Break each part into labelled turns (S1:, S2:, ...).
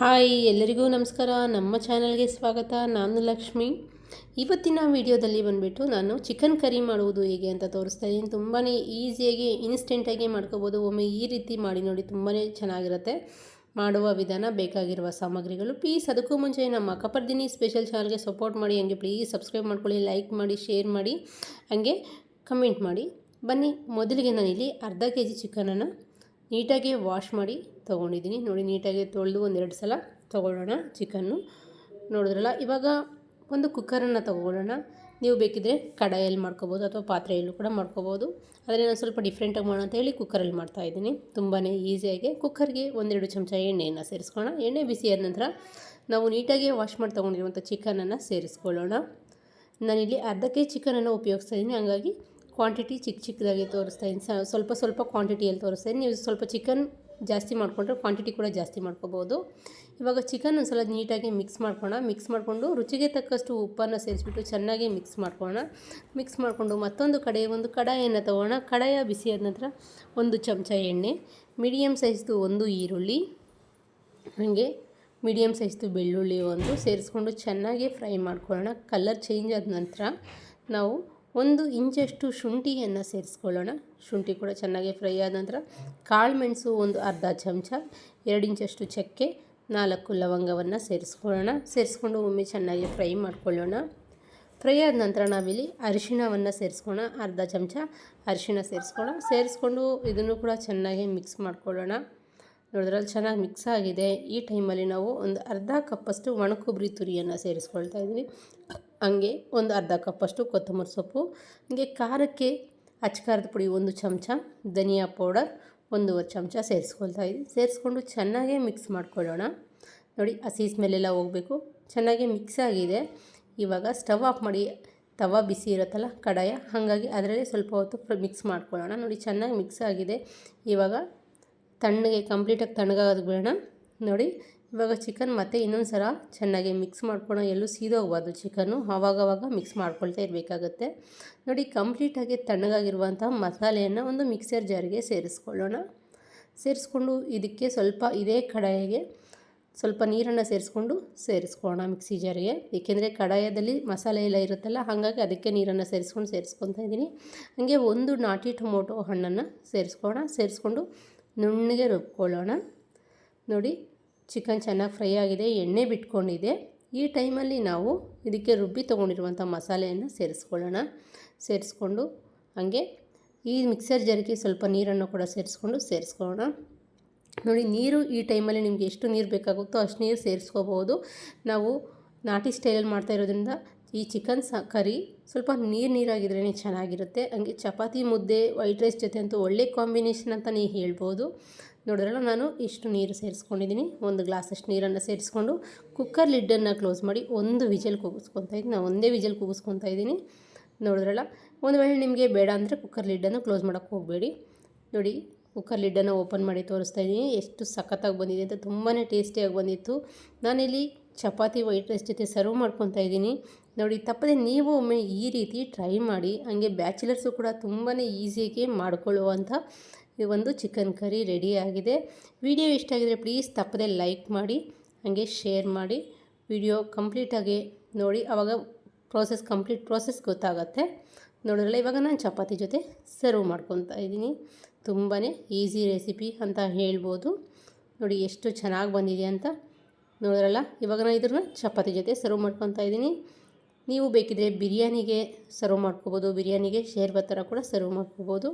S1: Hi, ಎಲ್ಲರಿಗೂ ನಮಸ್ಕಾರ. ನಮ್ಮ ಚಾನಲ್ಗೆ ಸ್ವಾಗತ. ನಾನು ಲಕ್ಷ್ಮಿ. ಇವತ್ತಿನ ವಿಡಿಯೋದಲ್ಲಿ ಬಂದುಬಿಟ್ಟು ನಾನು ಚಿಕನ್ ಕರಿ ಮಾಡುವುದು ಹೇಗೆ ಅಂತ ತೋರಿಸ್ತಾ ಇದ್ದೀನಿ. ತುಂಬಾ ಈಸಿಯಾಗಿ, ಇನ್ಸ್ಟೆಂಟಾಗಿ ಮಾಡ್ಕೋಬೋದು. ಒಮ್ಮೆ ಈ ರೀತಿ ಮಾಡಿ ನೋಡಿ ತುಂಬಾ ಚೆನ್ನಾಗಿರುತ್ತೆ. ಮಾಡುವ ವಿಧಾನ, ಬೇಕಾಗಿರುವ ಸಾಮಗ್ರಿಗಳು ಪ್ಲೀಸ್ ಅದಕ್ಕೂ ಮುಂಚೆ ನಮ್ಮ ಕಪರ್ದಿನಿ ಸ್ಪೆಷಲ್ ಚಾನಲ್ಗೆ ಸಪೋರ್ಟ್ ಮಾಡಿ, ಹಂಗೆ ಪ್ಲೀಸ್ ಸಬ್ಸ್ಕ್ರೈಬ್ ಮಾಡ್ಕೊಳ್ಳಿ ಲೈಕ್ ಮಾಡಿ ಶೇರ್ ಮಾಡಿ, ಹಾಗೆ ಕಮೆಂಟ್ ಮಾಡಿ. ಬನ್ನಿ, ಮೊದಲಿಗೆ ನಾನಿಲ್ಲಿ ಅರ್ಧ ಕೆ ಜಿ ಚಿಕನನ್ನು ನೀಟಾಗಿ ವಾಶ್ ಮಾಡಿ ತೊಗೊಂಡಿದ್ದೀನಿ. ನೋಡಿ, ನೀಟಾಗಿ ತೊಳೆದು ಒಂದೆರಡು ಸಲ ತೊಗೊಳ್ಳೋಣ ಚಿಕನ್ನು. ನೋಡಿದ್ರಲ್ಲ, ಇವಾಗ ಒಂದು ಕುಕ್ಕರನ್ನು ತೊಗೊಳ್ಳೋಣ. ನೀವು ಬೇಕಿದ್ರೆ ಕಡಾಯಲ್ಲಿ ಮಾಡ್ಕೋಬೋದು ಅಥವಾ ಪಾತ್ರೆಯಲ್ಲೂ ಕೂಡ ಮಾಡ್ಕೋಬೋದು. ಆದರೆ ನಾನು ಸ್ವಲ್ಪ ಡಿಫ್ರೆಂಟಾಗಿ ಮಾಡೋಣ ಅಂತ ಹೇಳಿ ಕುಕ್ಕರಲ್ಲಿ ಮಾಡ್ತಾಯಿದ್ದೀನಿ ತುಂಬಾ ಈಸಿಯಾಗಿ ಕುಕ್ಕರ್ಗೆ ಒಂದೆರಡು ಚಮಚ ಎಣ್ಣೆಯನ್ನು ಸೇರಿಸ್ಕೊಳ್ಳೋಣ. ಎಣ್ಣೆ ಬಿಸಿ ಆದ ನಂತರ ನಾವು ನೀಟಾಗಿ ವಾಶ್ ಮಾಡಿ ತೊಗೊಂಡಿರುವಂಥ ಚಿಕನನ್ನು ಸೇರಿಸ್ಕೊಳ್ಳೋಣ. ನಾನಿಲ್ಲಿ ಅರ್ಧಕ್ಕೆ ಚಿಕನನ್ನು ಉಪಯೋಗಿಸ್ತಾ ಇದ್ದೀನಿ. ಹಾಗಾಗಿ ಕ್ವಾಂಟಿಟಿ ಚಿಕ್ಕ ಚಿಕ್ಕದಾಗಿ ತೋರಿಸ್ತಾ ಇದ್ದೀನಿ. ಸ್ವಲ್ಪ ಸ್ವಲ್ಪ ಕ್ವಾಂಟಿಟಿಯಲ್ಲಿ ತೋರಿಸ್ತಾ ನೀವು ಸ್ವಲ್ಪ ಚಿಕನ್ ಜಾಸ್ತಿ ಮಾಡಿಕೊಂಡ್ರೆ ಕ್ವಾಂಟಿಟಿ ಕೂಡ ಜಾಸ್ತಿ ಮಾಡ್ಕೋಬೋದು. ಇವಾಗ ಚಿಕನ್ ಒಂದು ಸಲ ನೀಟಾಗಿ ಮಿಕ್ಸ್ ಮಾಡ್ಕೊಳ್ಳೋಣ ಮಿಕ್ಸ್ ಮಾಡಿಕೊಂಡು ರುಚಿಗೆ ತಕ್ಕಷ್ಟು ಉಪ್ಪನ್ನು ಸೇರಿಸ್ಬಿಟ್ಟು ಚೆನ್ನಾಗಿ ಮಿಕ್ಸ್ ಮಾಡ್ಕೊಳ್ಳೋಣ ಮಿಕ್ಸ್ ಮಾಡಿಕೊಂಡು ಮತ್ತೊಂದು ಕಡೆ ಒಂದು ಕಡಾಯನ್ನು ತೊಗೋಣ. ಕಡಾಯ ಆದ ನಂತರ ಒಂದು ಚಮಚ ಎಣ್ಣೆ ಮೀಡಿಯಮ್ ಸೈಜ್ದು ಒಂದು ಈರುಳ್ಳಿ, ಹಾಗೆ ಮೀಡಿಯಮ್ ಸೈಜ್ದು ಬೆಳ್ಳುಳ್ಳಿ ಒಂದು ಸೇರಿಸ್ಕೊಂಡು ಚೆನ್ನಾಗಿ ಫ್ರೈ ಮಾಡ್ಕೊಳ್ಳೋಣ ಕಲರ್ ಚೇಂಜ್ ಆದ ನಂತರ ನಾವು ಒಂದು ಇಂಚಷ್ಟು ಶುಂಠಿಯನ್ನು ಸೇರಿಸ್ಕೊಳ್ಳೋಣ. ಶುಂಠಿ ಕೂಡ ಚೆನ್ನಾಗಿ ಫ್ರೈ ಆದ ನಂತರ ಕಾಳು ಮೆಣಸು ಒಂದು ಅರ್ಧ ಚಮಚ, ಎರಡು ಇಂಚಷ್ಟು ಚಕ್ಕೆ, ನಾಲ್ಕು ಲವಂಗವನ್ನು ಸೇರಿಸ್ಕೊಳ್ಳೋಣ. ಸೇರಿಸ್ಕೊಂಡು ಒಮ್ಮೆ ಚೆನ್ನಾಗಿ ಫ್ರೈ ಮಾಡ್ಕೊಳ್ಳೋಣ. ಫ್ರೈ ಆದ ನಂತರ ನಾವಿಲ್ಲಿ ಅರಿಶಿಣವನ್ನು ಸೇರಿಸ್ಕೋಣ ಅರ್ಧ ಚಮಚ ಅರಿಶಿಣ ಸೇರಿಸ್ಕೊಣ ಸೇರಿಸ್ಕೊಂಡು ಇದನ್ನು ಕೂಡ ಚೆನ್ನಾಗಿ ಮಿಕ್ಸ್ ಮಾಡ್ಕೊಳ್ಳೋಣ. ನೋಡಿದ್ರಲ್ಲಿ, ಚೆನ್ನಾಗಿ ಮಿಕ್ಸ್ ಆಗಿದೆ. ಈ ಟೈಮಲ್ಲಿ ನಾವು ಒಂದು ಅರ್ಧ ಕಪ್ಪಷ್ಟು ಒಣಕೊಬ್ಬರಿ ತುರಿಯನ್ನು ಸೇರಿಸ್ಕೊಳ್ತಾ ಇದ್ವಿ. ಹಂಗೆ ಒಂದು ಅರ್ಧ ಕಪ್ಪಷ್ಟು ಕೊತ್ತಂಬರಿ ಸೊಪ್ಪು, ಹಂಗೆ ಖಾರಕ್ಕೆ ಅಚ್ಕಾರದ ಪುಡಿ ಒಂದು ಚಮಚ, ಧನಿಯಾ ಪೌಡರ್ ಒಂದೂವರೆ ಚಮಚ ಸೇರಿಸ್ಕೊಳ್ತಾ ಇದ್ದೀವಿ ಸೇರಿಸ್ಕೊಂಡು ಚೆನ್ನಾಗೇ ಮಿಕ್ಸ್ ಮಾಡ್ಕೊಳ್ಳೋಣ. ನೋಡಿ ಹಸಿ ಸ್ಮೆಲ್ಲೆಲ್ಲ ಹೋಗಬೇಕು. ಚೆನ್ನಾಗಿ ಮಿಕ್ಸ್ ಆಗಿದೆ. ಇವಾಗ ಸ್ಟವ್ ಆಫ್ ಮಾಡಿ, ತವ ಬಿಸಿ ಇರುತ್ತಲ್ಲ, ಕಡಾಯ, ಹಾಗಾಗಿ ಅದರಲ್ಲಿ ಸ್ವಲ್ಪ ಹೊತ್ತು ಮಿಕ್ಸ್ ಮಾಡ್ಕೊಳ್ಳೋಣ. ನೋಡಿ, ಚೆನ್ನಾಗಿ ಮಿಕ್ಸ್ ಆಗಿದೆ. ಇವಾಗ ತಣ್ಣಗೆ, ಕಂಪ್ಲೀಟಾಗಿ ತಣ್ಣಗಾಗೋದು ಬೇಡ. ನೋಡಿ ಇವಾಗ ಚಿಕನ್ ಮತ್ತೆ ಇನ್ನೊಂದು ಸಲ ಚೆನ್ನಾಗಿ ಮಿಕ್ಸ್ ಮಾಡ್ಕೊಳ್ಳೋ ಎಲ್ಲೂ ಸೀದೋಗ್ಬಾರ್ದು ಚಿಕನ್ನು ಆವಾಗವಾಗ ಮಿಕ್ಸ್ ಮಾಡ್ಕೊಳ್ತಾ ಇರಬೇಕಾಗತ್ತೆ. ನೋಡಿ ಕಂಪ್ಲೀಟಾಗಿ ತಣ್ಣಗಾಗಿರುವಂಥ ಮಸಾಲೆಯನ್ನು ಒಂದು ಮಿಕ್ಸರ್ ಜಾರಿಗೆ ಸೇರಿಸ್ಕೊಳ್ಳೋಣ. ಸೇರಿಸ್ಕೊಂಡು ಇದಕ್ಕೆ ಸ್ವಲ್ಪ ಇದೇ ಕಡಾಯಿಗೆ ಸ್ವಲ್ಪ ನೀರನ್ನು ಸೇರಿಸ್ಕೊಂಡು ಸೇರಿಸ್ಕೊಳ್ಳೋಣ ಮಿಕ್ಸಿ ಜಾರಿಗೆ ಏಕೆಂದರೆ ಕಡಾಯದಲ್ಲಿ ಮಸಾಲೆ ಎಲ್ಲ ಇರುತ್ತಲ್ಲ, ಹಾಗಾಗಿ ಅದಕ್ಕೆ ನೀರನ್ನು ಸೇರಿಸ್ಕೊಂಡು ಸೇರಿಸ್ಕೊತಾ ಇದ್ದೀನಿ. ಹಾಗೆ ಒಂದು ನಾಟಿ ಟೊಮೊಟೊ ಹಣ್ಣನ್ನು ಸೇರಿಸ್ಕೊಳ್ಳೋಣ. ಸೇರಿಸ್ಕೊಂಡು ನುಣ್ಣಗೆ ರುಬ್ಕೊಳ್ಳೋಣ. ನೋಡಿ ಚಿಕನ್ ಚೆನ್ನಾಗಿ ಫ್ರೈ ಆಗಿದೆ, ಎಣ್ಣೆ ಬಿಟ್ಕೊಂಡಿದೆ. ಈ ಟೈಮಲ್ಲಿ ನಾವು ಇದಕ್ಕೆ ರುಬ್ಬಿ ತೊಗೊಂಡಿರುವಂಥ ಮಸಾಲೆಯನ್ನು ಸೇರಿಸ್ಕೊಳ್ಳೋಣ. ಸೇರಿಸ್ಕೊಂಡು ಹಾಗೆ ಈ ಮಿಕ್ಸರ್ ಜರಿಗೆ ಸ್ವಲ್ಪ ನೀರನ್ನು ಕೂಡ ಸೇರಿಸ್ಕೊಂಡು ಸೇರಿಸ್ಕೊಳ್ಳೋಣ. ನೋಡಿ, ನೀರು ಈ ಟೈಮಲ್ಲಿ ನಿಮಗೆ ಎಷ್ಟು ನೀರು ಬೇಕಾಗುತ್ತೋ ಅಷ್ಟು ನೀರು ಸೇರಿಸ್ಕೋಬೋದು. ನಾವು ನಾಟಿ ಸ್ಟೈಲಲ್ಲಿ ಮಾಡ್ತಾ ಇರೋದ್ರಿಂದ ಈ ಚಿಕನ್ ಸ, ಕರಿ ಸ್ವಲ್ಪ ನೀರು ನೀರಾಗಿದ್ರೇ ಚೆನ್ನಾಗಿರುತ್ತೆ. ಹಂಗೆ ಚಪಾತಿ, ಮುದ್ದೆ, ವೈಟ್ ರೈಸ್ ಜೊತೆ ಅಂತೂ ಒಳ್ಳೆ ಕಾಂಬಿನೇಷನ್ ಅಂತಲೇ ಹೇಳ್ಬೋದು. ನೋಡಿದ್ರಲ್ಲ ನಾನು ಇಷ್ಟು ನೀರು ಸೇರಿಸ್ಕೊಂಡಿದ್ದೀನಿ. ಒಂದು ಗ್ಲಾಸಷ್ಟು ನೀರನ್ನು ಸೇರಿಸ್ಕೊಂಡು ಕುಕ್ಕರ್ ಲಿಡ್ಡನ್ನು ಕ್ಲೋಸ್ ಮಾಡಿ ಒಂದು ವಿಜಲ್ ಕೂಗಿಸ್ಕೊತಾ ಇದ್ದೀನಿ. ನಾನು ಒಂದೇ ವಿಜಲ್ ಕೂಗಿಸ್ಕೊತಾ ಇದ್ದೀನಿ. ನೋಡಿದ್ರಲ್ಲ, ಒಂದು ವೇಳೆ ನಿಮಗೆ ಬೇಡ ಅಂದರೆ ಕುಕ್ಕರ್ ಲಿಡ್ಡನ್ನು ಕ್ಲೋಸ್ ಮಾಡೋಕ್ಕೆ ಹೋಗಬೇಡಿ. ನೋಡಿ, ಕುಕ್ಕರ್ ಲಿಡ್ಡನ್ನು ಓಪನ್ ಮಾಡಿ ತೋರಿಸ್ತಾ ಇದ್ದೀನಿ. ಎಷ್ಟು ಸಖತ್ತಾಗಿ ಬಂದಿದೆ ಅಂತ ತುಂಬಾ ಟೇಸ್ಟಿಯಾಗಿ ಬಂದಿತ್ತು. ನಾನಿಲ್ಲಿ ಚಪಾತಿ ವೈಟ್ ರೈಸ್ ಜೊತೆ ಸರ್ವ್ ಮಾಡ್ಕೊತಾ ಇದ್ದೀನಿ. ನೋಡಿ, ತಪ್ಪದೆ ನೀವು ಒಮ್ಮೆ ಈ ರೀತಿ ಟ್ರೈ ಮಾಡಿ, ಹಾಗೆ ಬ್ಯಾಚುಲರ್ಸು ಕೂಡ ತುಂಬಾ ಈಸಿಯಾಗಿ ಮಾಡಿಕೊಳ್ಳುವಂಥ ಒಂದು ಚಿಕನ್ ಕರಿ ರೆಡಿ ಆಗಿದೆ. ವಿಡಿಯೋ ಇಷ್ಟ ಆಗಿದರೆ ಪ್ಲೀಸ್ ತಪ್ಪದೆ ಲೈಕ್ ಮಾಡಿ, ಹಾಗೆ ಶೇರ್ ಮಾಡಿ. ವಿಡಿಯೋ ಕಂಪ್ಲೀಟಾಗಿ ನೋಡಿ ಆವಾಗ ಪ್ರೋಸೆಸ್ ಕಂಪ್ಲೀಟ್ ಪ್ರೋಸೆಸ್ ಗೊತ್ತಾಗತ್ತೆ. ನೋಡಿದ್ರಲ್ಲ, ಇವಾಗ ನಾನು ಚಪಾತಿ ಜೊತೆ ಸರ್ವ್ ಮಾಡ್ಕೊತಾ ಇದ್ದೀನಿ. ತುಂಬಾ ಈಸಿ ರೆಸಿಪಿ ಅಂತ ಹೇಳ್ಬೋದು. ನೋಡಿ, ಎಷ್ಟು ಚೆನ್ನಾಗಿ ಬಂದಿದೆ ಅಂತ. ನೋಡಿದ್ರಲ್ಲ? ಇವಾಗ ನಾನು ಇದ್ರನ್ನ ಚಪಾತಿ ಜೊತೆ ಸರ್ವ್ ಮಾಡ್ಕೊತಾ ಇದ್ದೀನಿ. ನೀವು ಬೇಕಿದ್ರೆ ಬಿರಿಯಾನಿಗೆ ಸರ್ವ್ ಮಾಡ್ಕೋಬೋದು, ಬಿರಿಯಾನಿಗೆ ಶೇರ್ವ ಥರ ಕೂಡ ಸರ್ವ್ ಮಾಡ್ಕೋಬೋದು.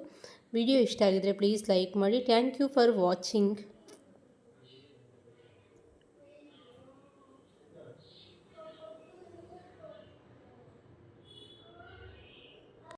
S1: ವಿಡಿಯೋ ಇಷ್ಟ ಆಗಿದ್ದರೆ ಪ್ಲೀಸ್ ಲೈಕ್ ಮಾಡಿ. Thank you for watching.